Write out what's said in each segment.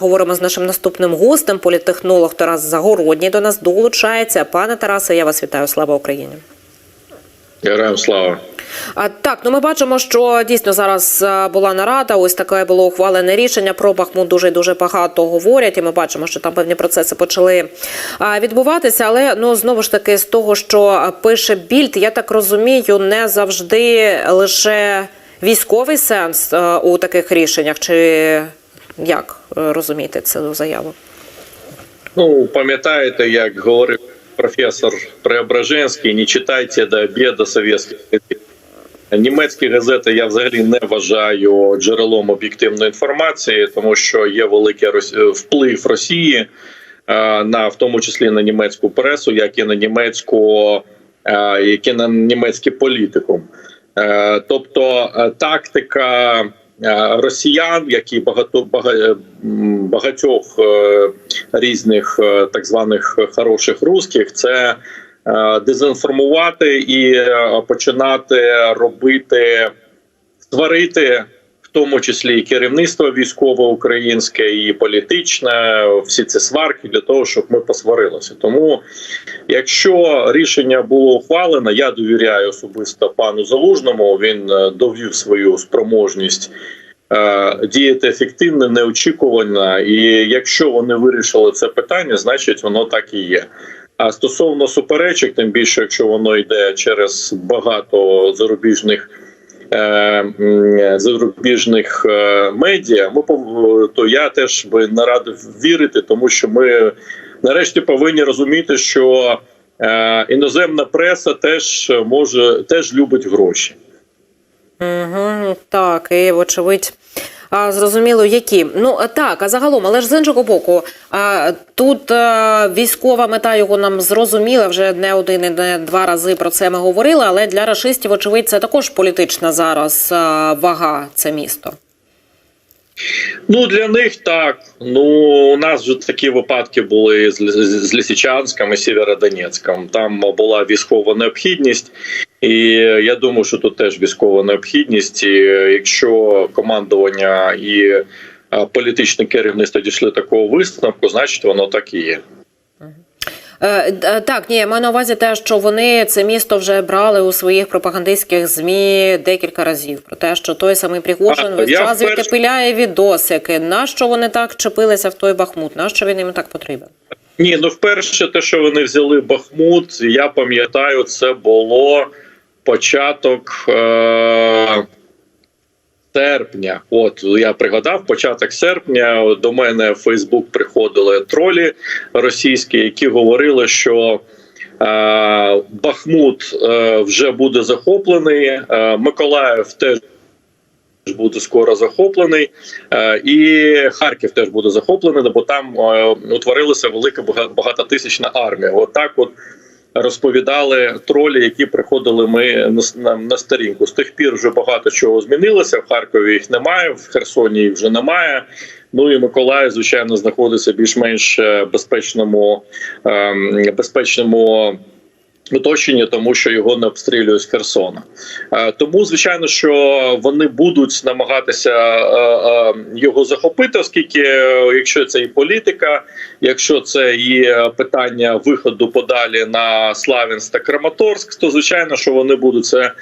Говоримо з нашим наступним гостем, політтехнолог Тарас Загородній до нас долучається. Пане Тарасе, я вас вітаю. Слава Україні. Героям слава. А так, ну ми бачимо, що дійсно зараз була нарада. Ось таке було ухвалене рішення. Про Бахмут дуже і дуже багато говорять, і ми бачимо, що там певні процеси почали а, відбуватися. Але ну знову ж таки, з того, що пише більд, я так розумію, не завжди лише військовий сенс а, у таких рішеннях, чи як е, розумієте цю заяву? Ну, пам'ятаєте, як говорив професор Преображенський, не читайте до обіду совєтських газет. Німецькі газети я взагалі не вважаю джерелом об'єктивної інформації, тому що є великий вплив Росії е, на в тому числі на німецьку пресу, як і на німецьку, е, як і на німецький політикум. Е, Тобто е, тактика е, росіян, як і багато бага- багатьох е, різних е, так званих хороших русських, це е, дезінформувати і е, починати робити створити. Тому числі і керівництво військове українське, і політичне, всі ці сварки для того, щоб ми посварилися. Тому, якщо рішення було ухвалено, я довіряю особисто пану Залужному. Він е, довів свою спроможність е, діяти ефективно, неочікувано. І якщо вони вирішили це питання, значить воно так і є. А стосовно суперечок, тим більше, якщо воно йде через багато зарубіжних. Е, Зарубіжних е, медіа, ми то я теж би не радив вірити, тому що ми нарешті повинні розуміти, що е, іноземна преса теж може теж любить гроші. Угу, так, і вочевидь. Зрозуміло, які. Ну так, а загалом, але ж з іншого боку, тут а, військова мета його нам зрозуміла вже не один і не два рази про це ми говорили. Але для рашистів, очевидь, це також політична зараз а, вага, це місто. Ну для них так. Ну у нас вже такі випадки були з, Лі- з Лисичанськом і Сєвєродонецьком. Там була військова необхідність, і я думаю, що тут теж військова необхідність. І якщо командування і е, політичне керівництво дійшли такого висновку, значить воно так і є. Е, так, ні, я маю на увазі те, що вони це місто вже брали у своїх пропагандистських змі декілька разів. Про те, що той самий Пригожин весь час вперше- звідти пиляє відосики. Нащо вони так чепилися в той Бахмут? Нащо він їм так потрібен? Ні, ну вперше, те, що вони взяли Бахмут, я пам'ятаю, це було початок е- серпня. От я пригадав, початок серпня до мене в Фейсбук приходили тролі російські, які говорили, що. е, Бахмут е, вже буде захоплений, е, Миколаїв теж буде скоро захоплений, Е, і Харків теж буде захоплений, бо там е, утворилася велика бага- багатотисячна армія. От от розповідали тролі, які приходили ми на, на, сторінку. З тих пір вже багато чого змінилося. В Харкові їх немає, в Херсоні їх вже немає. Ну і Миколаїв, звичайно, знаходиться більш-менш е, безпечному, ем, безпечному оточення, тому що його не обстрілюють з Херсона. Е, Тому, звичайно, що вони будуть намагатися е, е, його захопити, оскільки якщо це і політика, якщо це і питання виходу подалі на Славянськ та Краматорськ, то звичайно, що вони будуть це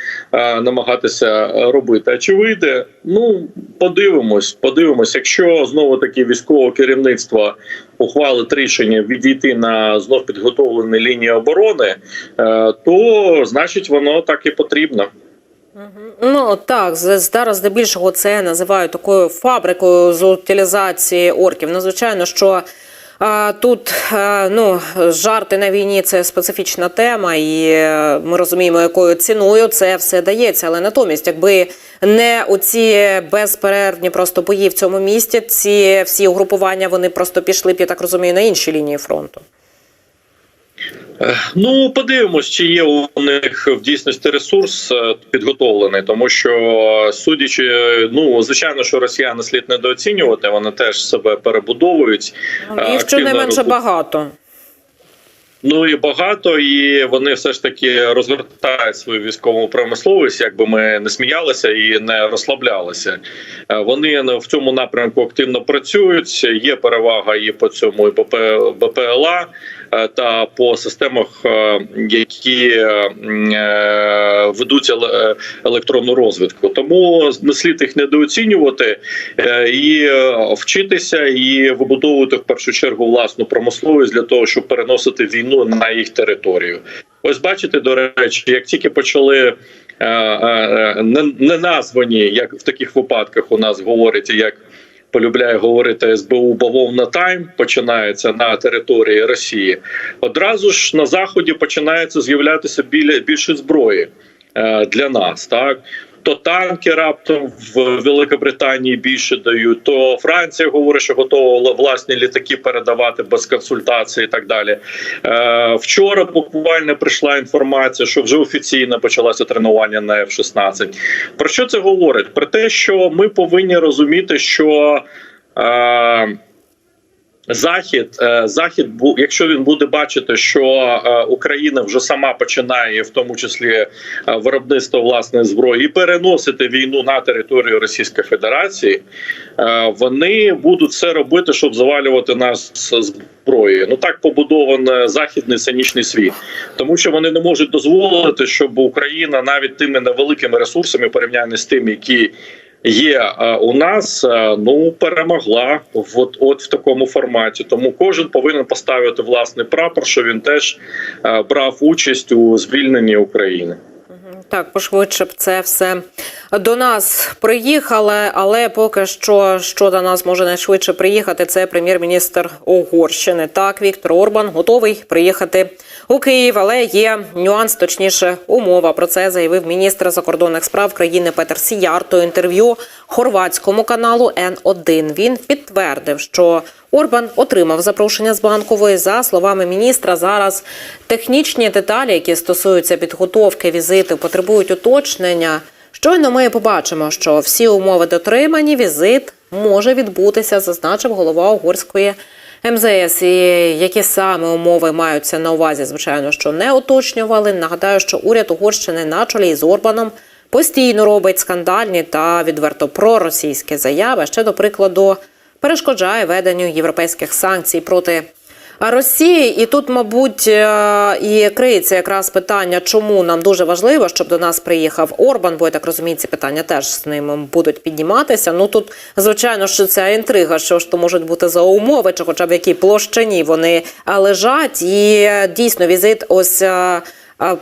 намагатися робити. А чи вийде? Ну подивимось, подивимось. Якщо знову таки військове керівництво ухвалить рішення відійти на знов підготовлені лінії оборони, е, то значить воно так і потрібно. Ну так, зараз здебільшого це називають такою фабрикою з утилізації орків. Ну, звичайно, що тут ну, жарти на війні це специфічна тема, і е, ми розуміємо, якою ціною це все дається. Але натомість, якби не оці безперервні просто бої в цьому місті, ці всі угрупування вони просто пішли б, я так розумію, на інші лінії фронту. Е, Ну, подивимось, чи є у них в дійсності ресурс е, підготовлений, тому що судячи, е, ну звичайно, що росіяни слід недооцінювати, вони теж себе перебудовують. Їх активно щонайменше роз- багато. Ну і багато, і вони все ж таки розгортають свою військову промисловість, якби ми не сміялися і не розслаблялися. Вони в цьому напрямку активно працюють. Є перевага і по цьому і по БПЛА та по системах, е, які е, е, ведуть електронну розвідку. Тому не слід їх недооцінювати е, і е, вчитися, і вибудовувати в першу чергу власну промисловість для того, щоб переносити війну на їх територію. Ось бачите, до речі, як тільки почали. е, е, не названі, як в таких випадках у нас говорять, як полюбляє говорити СБУ бавовна тайм починається на території Росії. Одразу ж на заході починається з'являтися біля більше зброї е, для нас. Так то танки раптом в Великобританії більше дають, то Франція говорить, що готова власні літаки передавати без консультації і так далі. Е, вчора буквально прийшла інформація, що вже офіційно почалося тренування на F-16. Про що це говорить? Про те, що ми повинні розуміти, що е, Захід, е, захід, якщо він буде бачити, що е, Україна вже сама починає, в тому числі е, виробництво власної зброї, і переносити війну на територію Російської Федерації, вони будуть все робити, щоб завалювати нас зброєю. Ну так побудований західний цинічний світ, тому що вони не можуть дозволити, щоб Україна навіть тими невеликими ресурсами, порівняно з тими, які є е, у нас, е, ну перемогла от, от в такому форматі. Тому кожен повинен поставити власний прапор, що він теж е, брав участь у звільненні України. Так, пошвидше б це все до нас приїхало, але поки що, що до нас може найшвидше приїхати, це прем'єр-міністр Угорщини. Так, Віктор Орбан готовий приїхати у Київ, але є нюанс, точніше, умова. Про це заявив міністр закордонних справ країни Петер Сіярто. Інтерв'ю хорватському каналу Н1. Він підтвердив, що Орбан отримав запрошення з банкової. За словами міністра, зараз технічні деталі, які стосуються підготовки візиту, потребують уточнення. Щойно ми побачимо, що всі умови дотримані, візит може відбутися, зазначив голова угорської МЗС. І які саме умови маються на увазі, звичайно, що не уточнювали. Нагадаю, що уряд Угорщини на чолі з Орбаном постійно робить скандальні та відверто проросійські заяви. Ще до прикладу перешкоджає веденню європейських санкцій проти Росії. І тут, мабуть, е, і криється якраз питання, чому нам дуже важливо, щоб до нас приїхав Орбан, бо я так розумію, ці питання теж з ним будуть підніматися. Ну тут, звичайно, що ця інтрига, що ж то можуть бути за умови, чи хоча б в якій площині вони е, лежать. І е, дійсно візит ось.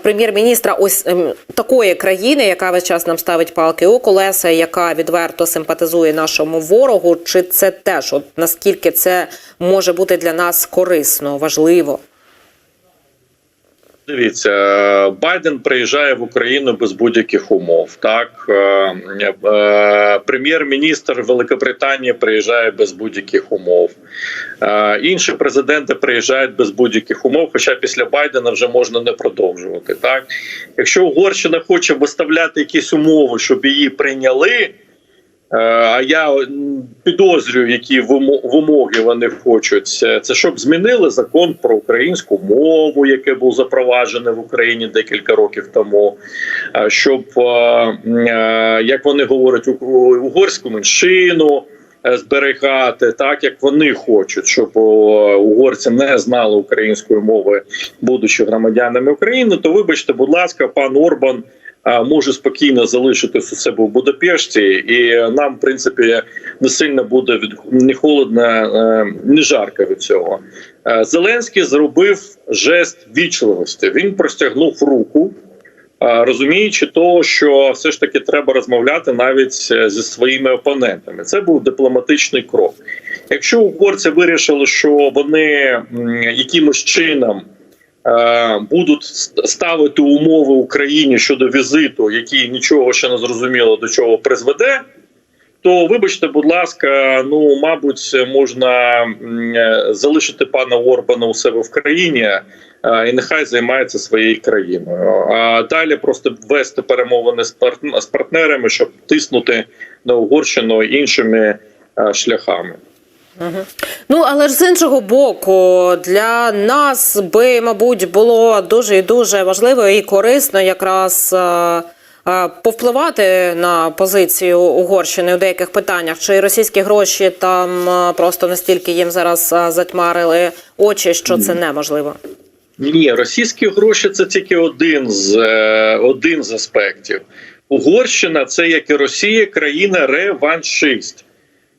Прем'єр-міністра ось ем, такої країни, яка весь час нам ставить палки у колеса, яка відверто симпатизує нашому ворогу. Чи це теж от наскільки це може бути для нас корисно, важливо? Дивіться, Байден приїжджає в Україну без будь-яких умов. Так Е, е, прем'єр-міністр Великобританії приїжджає без будь-яких умов. Е, Інші президенти приїжджають без будь-яких умов. Хоча після Байдена вже можна не продовжувати. Так, якщо Угорщина хоче виставляти якісь умови, щоб її прийняли. Е, А я підозрюю, які вимоги вони хочуть. Це щоб змінили закон про українську мову, який був запроваджений в Україні декілька років тому. Е, Щоб е, як вони говорять, угорську меншину зберігати, так як вони хочуть, щоб угорці не знали української мови, будучи громадянами України. То вибачте, будь ласка, пан Орбан може спокійно залишитись у себе в Будапешті, і нам, в принципі, не сильно буде від не холодно, е, не жарко від цього. Е, Зеленський зробив жест вічливості. Він простягнув руку. е, Розуміючи того, що все ж таки треба розмовляти навіть зі своїми опонентами, це був дипломатичний крок. Якщо угорці вирішили, що вони якимось чином будуть ставити умови Україні щодо візиту, які нічого ще не зрозуміло до чого призведе. То вибачте, будь ласка, ну мабуть, можна е, залишити пана Орбана у себе в країні, е, і нехай займається своєю країною. А далі просто вести перемовини з партн- партнерами, щоб тиснути на Угорщину іншими е, Ну, але ж з іншого боку, для нас би, мабуть, було дуже і дуже важливо і корисно якраз е, е, повпливати на позицію Угорщини у деяких питаннях. Чи російські гроші там е, просто настільки їм зараз затьмарили очі, що це неможливо? Ні, російські гроші це тільки один з один з аспектів. Угорщина це як і Росія, країна реваншист.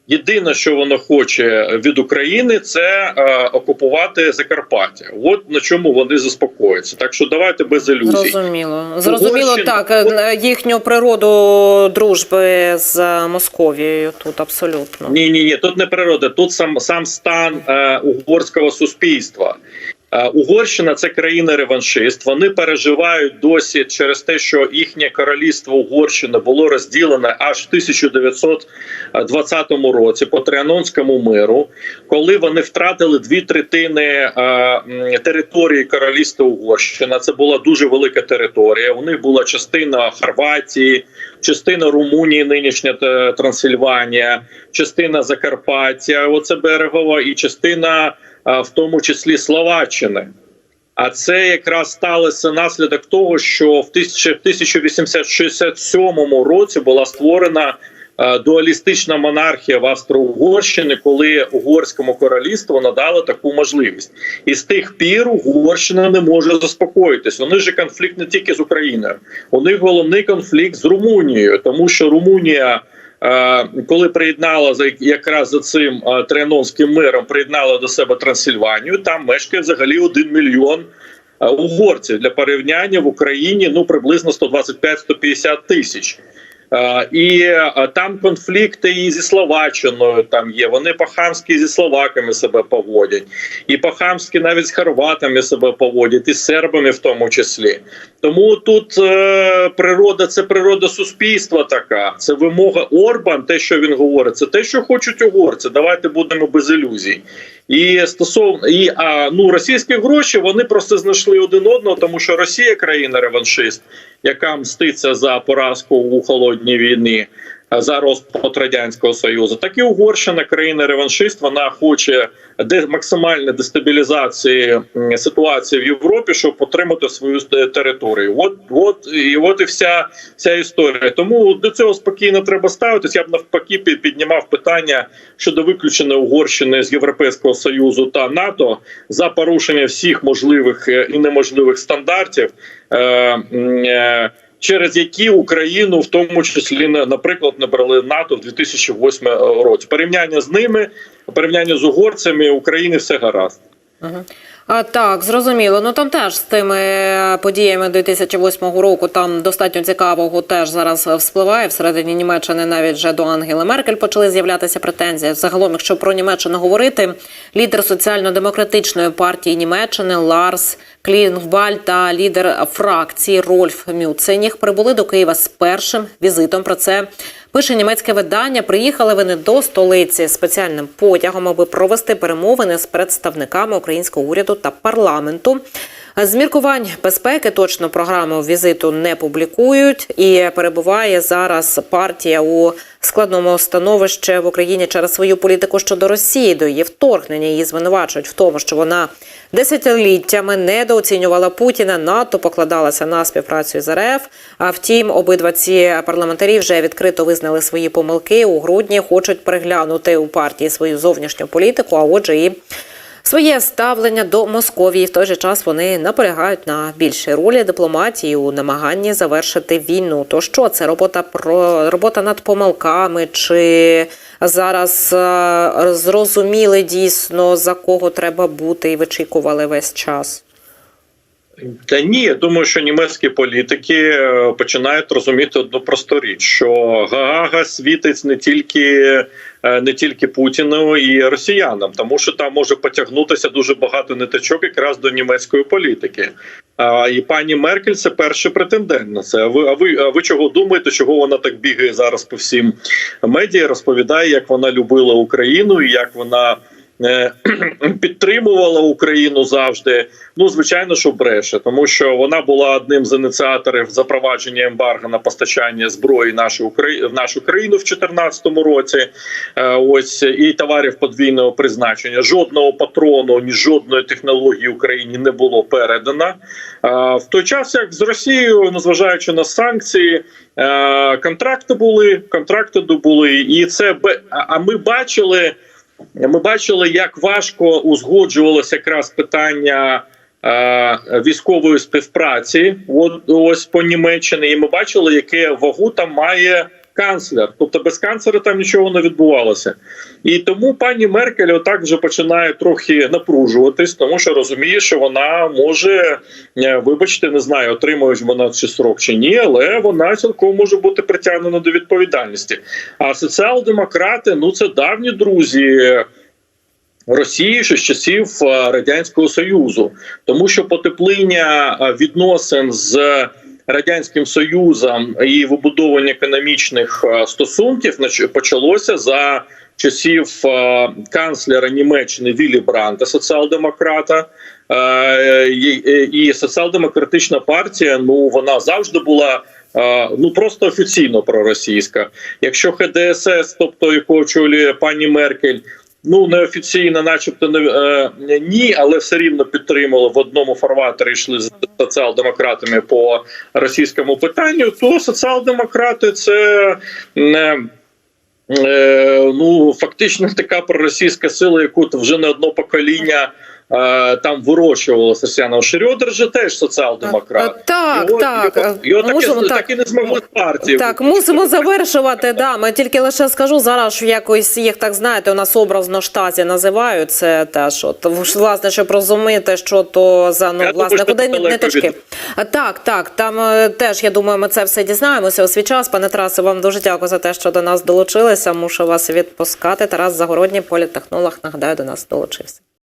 Єдине, що воно хоче від України, це е, окупувати Закарпаття. От на чому вони заспокоїться. Так що давайте без ілюзій. Зрозуміло. Зрозуміло, Угорщина- так. е, Їхню природу дружби з Московією тут абсолютно. Ні, ні, ні, тут не природа, тут сам сам стан е, угорського суспільства. Е, Угорщина це країна-реваншист. Вони переживають досі через те, що їхнє королівство Угорщини було розділене аж в 1920 році по Тріанонському миру, коли вони втратили дві третини е, території королівства Угорщина. Це була дуже велика територія. У них була частина Хорватії, частина Румунії, нинішня Трансильванія, частина Закарпаття, оце берегова, і частина, в тому числі Словаччини. А це якраз сталося наслідок того, що в 1867 році була створена дуалістична монархія в Австро-Угорщині, коли угорському королівству надали таку можливість, і з тих пір Угорщина не може заспокоїтись. Вони ж конфлікт не тільки з Україною, у них головний конфлікт з Румунією, тому що Румунія. Е, Коли приєднала за якраз за цим е, Трианонським миром, приєднала до себе Трансильванію, там мешкає взагалі один мільйон е, угорців для порівняння в Україні ну приблизно 125-150 тисяч. Е, І е, там конфлікти і зі Словаччиною там є. Вони по-хамськи зі словаками себе поводять, і по-хамськи навіть з хорватами себе поводять, і з сербами в тому числі. Тому тут е, природа це природа суспільства така. Це вимога Орбан, те, що він говорить, це те, що хочуть угорці. Давайте будемо без ілюзій. І стосовно і а ну російські гроші вони просто знайшли один одного, тому що Росія країна реваншист, яка мститься за поразку у холодній війні. За розпад радянського союзу, так і Угорщина, країна реваншист. Вона хоче де максимальної дестабілізації ситуації в Європі, щоб отримати свою е, територію. От, от і от і вся вся історія. Тому до цього спокійно треба ставитись. Я б навпаки піднімав питання щодо виключення Угорщини з Європейського союзу та НАТО за порушення всіх можливих е, і неможливих стандартів. Е, е, Через які Україну, в тому числі наприклад, не брали НАТО в 2008 році. Порівняння з ними, порівняння з угорцями України все гаразд. А, так, зрозуміло. Ну там теж з тими подіями 2008 року там достатньо цікавого теж зараз вспливає. Всередині Німеччини навіть вже до Ангели Меркель почали з'являтися претензії. Загалом, якщо про Німеччину говорити, лідер соціально-демократичної партії Німеччини Ларс Клінгваль та лідер фракції Рольф Мюценіг прибули до Києва з першим візитом. Про це пише німецьке видання. Приїхали вони до столиці спеціальним потягом, аби провести перемовини з представниками українського уряду та парламенту. З міркувань безпеки точно програму візиту не публікують, і перебуває зараз партія у складному становищі в Україні через свою політику щодо Росії, до її вторгнення. Її звинувачують в тому, що вона десятиліттями недооцінювала Путіна. НАТО покладалася на співпрацю з РФ. А втім, обидва ці парламентарі вже відкрито визнали свої помилки. У грудні хочуть переглянути у партії свою зовнішню політику, а отже, і Своє ставлення до Московії в той же час вони наполягають на більшій ролі дипломатії у намаганні завершити війну. То що це робота про робота над помилками? Чи зараз е, зрозуміли дійсно за кого треба бути і вичікували весь час? Та ні, я думаю, що німецькі політики е, починають розуміти одну просту річ: що Гаага світить не тільки е, не тільки Путіну і росіянам, тому що там може потягнутися дуже багато ниточок якраз до німецької політики. А, І пані Меркель це перший претендент на це. А ви, а ви, а ви чого думаєте, чого вона так бігає зараз по всім медіа? Розповідає, як вона любила Україну і як вона підтримувала Україну завжди. Ну, звичайно, що бреше, тому що вона була одним з ініціаторів запровадження ембарго на постачання зброї нашої в нашу країну в 2014 році. Е, Ось і товарів подвійного призначення. Жодного патрону, ні жодної технології Україні не було передано. Е, В той час, як з Росією, незважаючи на санкції, е, контракти були, контракти були, і це а ми бачили. Ми бачили, як важко узгоджувалося якраз питання е, військової співпраці. От ось по Німеччині, і ми бачили, яке вагу там має канцлер. Тобто без канцлера там нічого не відбувалося. І тому пані Меркель отак вже починає трохи напружуватись, тому що розуміє, що вона може, е, вибачте, не знаю, отримує вона чи срок чи ні, але вона цілком може бути притягнена до відповідальності. А соціал-демократи ну це давні друзі. Росії ще з часів е, радянського союзу, тому що потепління е, відносин з радянським союзом і вибудовування економічних е, стосунків почалося за часів е, канцлера Німеччини Віллі Бранта, соціал-демократа. Е, і- соціал-демократична партія, ну вона завжди була. Ну просто офіційно проросійська. Якщо ХДСС, тобто яку очолює пані Меркель, ну неофіційно, начебто, не е, ні, але все рівно підтримали в одному фарватері йшли з соціал-демократами по російському питанню, то соціал-демократи це не. Е, ну фактично така проросійська сила, яку вже не одно покоління там вирощувалося Росіяна. Шрёдер же теж соціал-демократ. Е, Так, Його- так. його, його Мусимо, так. так. і не змогли з партії. Так, мусимо завершувати. Да, ми тільки лише скажу зараз, що якось їх так знаєте, у нас образно штазі називають. Це теж от власне, щоб розуміти, що то за ну Я власне куди ниточки. далеко А, Так, так. Там е, теж я думаю, ми це все дізнаємося у свій час. Пане Тарасе, вам дуже дякую за те, що до нас долучилися. Мушу вас відпускати. Тарас Загородній, політтехнолог, нагадаю, до нас долучився.